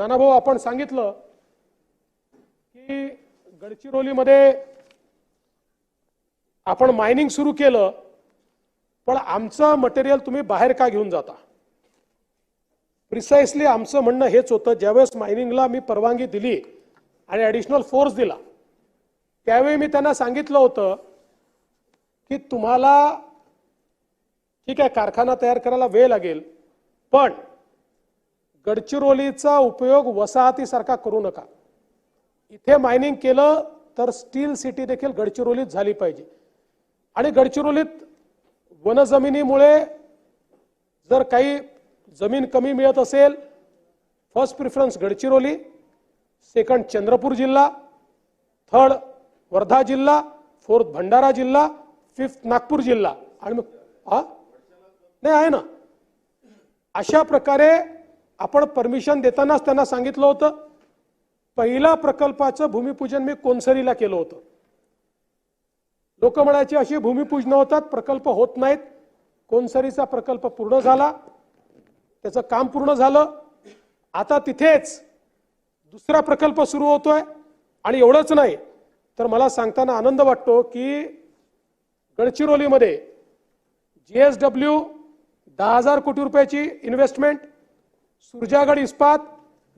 नानाभाऊ आपण सांगितलं की गडचिरोलीमध्ये आपण मायनिंग सुरू केलं पण आमचं मटेरियल तुम्ही बाहेर का घेऊन जाता? प्रिसाइसली आमचं म्हणणं हेच होतं ज्यावेळेस मायनिंगला मी परवानगी दिली आणि ॲडिशनल फोर्स दिला त्यावेळी मी त्यांना सांगितलं होतं की तुम्हाला ठीक आहे कारखाना तयार करायला वेळ लागेल पण गडचिरोलीचा उपयोग वसाहतीसारखा करू नका. इथे मायनिंग केलं तर स्टील सिटी देखील गडचिरोलीत झाली पाहिजे. आणि गडचिरोलीत वनजमिनीमुळे जर काही जमीन कमी मिळत असेल first preference Gadchiroli second Chandrapur जिल्हा थर्ड वर्धा जिल्हा फोर्थ भंडारा जिल्हा फिफ्थ नागपूर जिल्हा. आणि मग हा? नाही आहे ना? अशा प्रकारे आपण परमिशन देतानाच त्यांना सांगितलं होतं. पहिल्या प्रकल्पाचं भूमिपूजन मी कोनसरीला केलं होतं. लोक म्हणायची अशी भूमिपूजन होतात प्रकल्प होत नाहीत. कोनसरीचा प्रकल्प पूर्ण झाला. त्याचं काम पूर्ण झालं. आता तिथेच दुसरा प्रकल्प सुरू होतोय. आणि एवढंच नाही तर मला सांगताना आनंद वाटतो की गडचिरोलीमध्ये जी एस डब्ल्यू दहा हजार कोटी रुपयाची इन्व्हेस्टमेंट सुरजागड इस्पात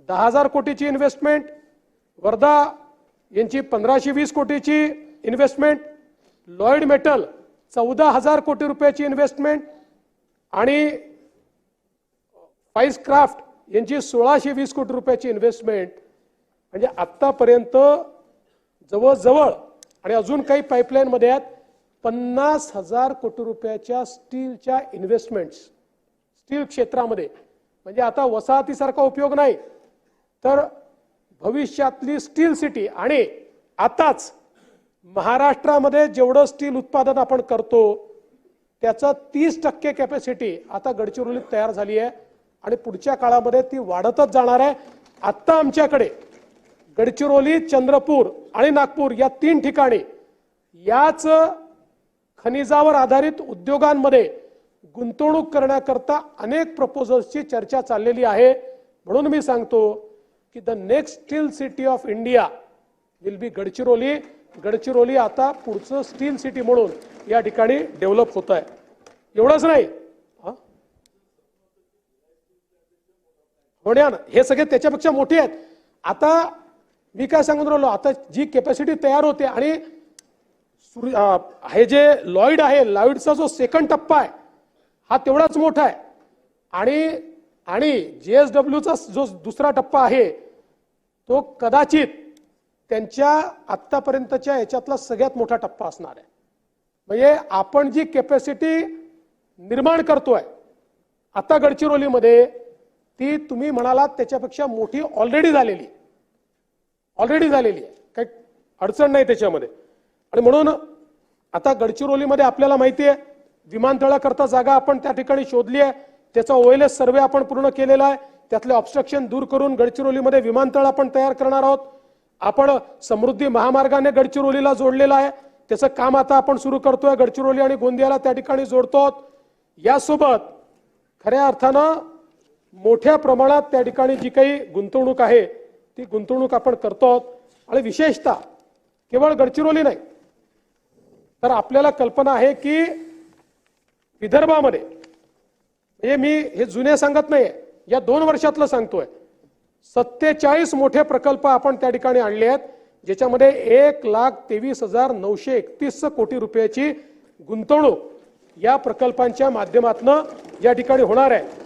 दहा हजार कोटीची इन्व्हेस्टमेंट वर्धा यांची पंधराशे वीस कोटीची इन्व्हेस्टमेंट लॉईड मेटल चौदा हजार कोटी रुपयाची इन्व्हेस्टमेंट आणि फाईस क्राफ्ट यांची सोळाशे वीस कोटी रुपयाची इन्व्हेस्टमेंट म्हणजे आत्तापर्यंत जवळजवळ आणि अजून काही पाईपलाईनमध्ये आहेत पन्नास हजार कोटी रुपयाच्या स्टीलच्या इन्व्हेस्टमेंट्स स्टील क्षेत्रामध्ये. म्हणजे आता वसाहतीसारखा उपयोग नाही. तर भविष्यातली स्टील सिटी आणि आताच महाराष्ट्रामध्ये जेवढं स्टील उत्पादन आपण करतो त्याचं तीस टक्के कॅपॅसिटी आता गडचिरोलीत तयार झाली आहे आणि पुढच्या काळामध्ये ती वाढतच जाणार आहे. आत्ता आमच्याकडे गडचिरोली चंद्रपूर आणि नागपूर या तीन ठिकाणी याच खनिजावर आधारित उद्योगांमध्ये गुंतवणूक करण्याकरता अनेक प्रपोजल्सची चर्चा चाललेली आहे. म्हणून मी सांगतो की the next steel city of India will be Gadchiroli Gadchiroli आता पुढचं स्टील सिटी म्हणून या ठिकाणी डेव्हलप होत आहे एवढंच नाही. हा? होण्या ना. हे सगळे त्याच्यापेक्षा मोठे आहेत. आता मी काय सांगून राहिलो? आता जी कॅपॅसिटी तयार होते आणि हे जे लॉईड आहे लॉईडचा जो सेकंड टप्पा आहे हा तेवढाच मोठा आहे. आणि आणि जे एस डब्ल्यूचा जो दुसरा टप्पा आहे तो कदाचित त्यांच्या आत्तापर्यंतच्या याच्यातला सगळ्यात मोठा टप्पा असणार आहे. म्हणजे आपण जी कॅपॅसिटी निर्माण करतोय आता गडचिरोलीमध्ये ती तुम्ही म्हणालात त्याच्यापेक्षा मोठी ऑलरेडी झालेली ऑलरेडी झालेली आहे. काही अडचण नाही त्याच्यामध्ये. आणि म्हणून आता गडचिरोलीमध्ये आपल्याला माहिती आहे विमानतळाकरता जागा आपण त्या ठिकाणी शोधली आहे. त्याचा ओएलएस सर्वे आपण पूर्ण केलेला आहे. त्यातले ऑब्स्ट्रक्शन दूर करून गडचिरोलीमध्ये विमानतळ आपण तयार करणार आहोत. आपण समृद्धी महामार्गाने गडचिरोलीला जोडलेला आहे. त्याचं काम आता आपण सुरू करतोय. गडचिरोली आणि गोंदियाला त्या ठिकाणी जोडतो आहोत. यासोबत खऱ्या अर्थानं मोठ्या प्रमाणात त्या ठिकाणी जी काही गुंतवणूक आहे ती गुंतवणूक आपण करतो आहोत. आणि विशेषतः केवळ गडचिरोली नाही तर आपल्याला कल्पना आहे की विदर्भामध्ये. म्हणजे मी हे जुने सांगत नाही या दोन वर्षातलं सांगतोय. सत्तेचाळीस मोठे प्रकल्प आपण त्या ठिकाणी आणले आहेत ज्याच्यामध्ये एक लाख तेवीस हजार नऊशे एकतीस कोटी रुपयाची गुंतवणूक या प्रकल्पांच्या माध्यमातून या ठिकाणी होणार आहे.